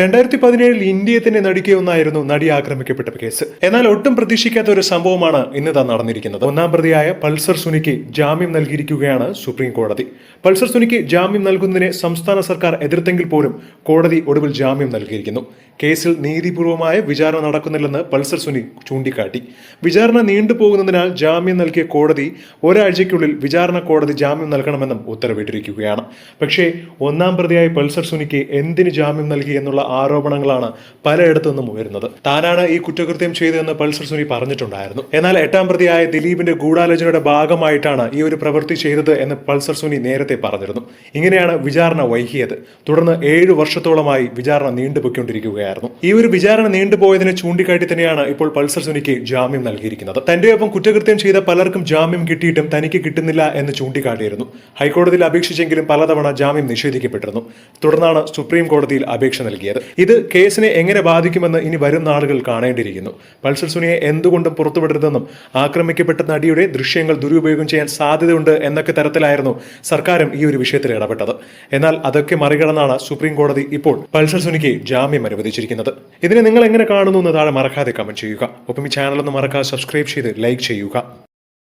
രണ്ടായിരത്തി പതിനേഴിൽ ഇന്ത്യയെ തന്നെ നടുക്കിയ ഒന്നായിരുന്നു നടി ആക്രമിക്കപ്പെട്ട കേസ്. എന്നാൽ ഒട്ടും പ്രതീക്ഷിക്കാത്ത ഒരു സംഭവമാണ് ഇന്ന് താൻ നടന്നിരിക്കുന്നത്. ഒന്നാം പ്രതിയായ പൾസർ സുനിക്ക് ജാമ്യം നൽകിയിരിക്കുകയാണ് സുപ്രീം കോടതി. പൾസർ സുനിക്ക് ജാമ്യം നൽകുന്നതിനെ സംസ്ഥാന സർക്കാർ എതിർത്തെങ്കിൽ പോലും കോടതി ഒടുവിൽ ജാമ്യം നൽകിയിരിക്കുന്നു. കേസിൽ നീതിപൂർവമായ വിചാരണ നടക്കുന്നില്ലെന്ന് പൾസർ സുനി ചൂണ്ടിക്കാട്ടി. വിചാരണ നീണ്ടുപോകുന്നതിനാൽ ജാമ്യം നൽകിയ കോടതി ഒരാഴ്ചയ്ക്കുള്ളിൽ വിചാരണ കോടതി ജാമ്യം നൽകണമെന്നും ഉത്തരവിട്ടിരിക്കുകയാണ്. പക്ഷേ ഒന്നാം പ്രതിയായ പൾസർ സുനിക്ക് എന്തിന് ജാമ്യം നൽകി എന്നുള്ള ആരോപണങ്ങളാണ് പലയിടത്തു നിന്നും ഉയരുന്നത്. താനാണ് ഈ കുറ്റകൃത്യം ചെയ്തതെന്ന് പൾസർ സുനി പറഞ്ഞിട്ടുണ്ടായിരുന്നു. എന്നാൽ എട്ടാം പ്രതിയായ ദിലീപിന്റെ ഗൂഢാലോചനയുടെ ഭാഗമായിട്ടാണ് ഈ ഒരു പ്രവൃത്തി ചെയ്തത് എന്ന് പൾസർ സുനി നേരത്തെ പറഞ്ഞിരുന്നു. ഇങ്ങനെയാണ് വിചാരണ വൈകിയത്. തുടർന്ന് ഏഴു വർഷത്തോളമായി വിചാരണ നീണ്ടുപോയിക്കൊണ്ടിരിക്കുകയായിരുന്നു. ഈ ഒരു വിചാരണ നീണ്ടുപോയതിനെ ചൂണ്ടിക്കാട്ടി തന്നെയാണ് ഇപ്പോൾ പൾസർ സുനിക്ക് ജാമ്യം നൽകിയിരിക്കുന്നത്. തന്റെ ഒപ്പം കുറ്റകൃത്യം ചെയ്ത പലർക്കും ജാമ്യം കിട്ടിയിട്ടും തനിക്ക് കിട്ടുന്നില്ല എന്ന് ചൂണ്ടിക്കാട്ടിയിരുന്നു. ഹൈക്കോടതിയിൽ അപേക്ഷിച്ചെങ്കിലും പലതവണ ജാമ്യം നിഷേധിക്കപ്പെട്ടിരുന്നു. തുടർന്നാണ് സുപ്രീം കോടതിയിൽ അപേക്ഷ നൽകിയത്. ഇത് കേസിനെ എങ്ങനെ ബാധിക്കുമെന്ന് ഇനി വരും നാളുകൾ കാണേണ്ടിയിരിക്കുന്നു. പൾസർ സുനിയെ എന്തുകൊണ്ടും പുറത്തുവിടരുതെന്നും ആക്രമിക്കപ്പെട്ട നടിയുടെ ദൃശ്യങ്ങൾ ദുരുപയോഗം ചെയ്യാൻ സാധ്യതയുണ്ട് എന്നൊക്കെ തരത്തിലായിരുന്നു സർക്കാരും ഈ ഒരു വിഷയത്തിൽ ഇടപെട്ടത്. എന്നാൽ അതൊക്കെ മറികടന്നാണ് സുപ്രീം കോടതി ഇപ്പോൾ പൾസർ സുനിക്ക് ജാമ്യം അനുവദിച്ചിരിക്കുന്നത്. ഇതിനെ നിങ്ങൾ എങ്ങനെ കാണുന്നു എന്ന് താഴെ മറക്കാതെ കമന്റ് ചെയ്യുക. ഒപ്പം ഈ ചാനൽ ഒന്ന് മറക്കാതെ സബ്സ്ക്രൈബ് ചെയ്ത് ലൈക്ക് ചെയ്യുക.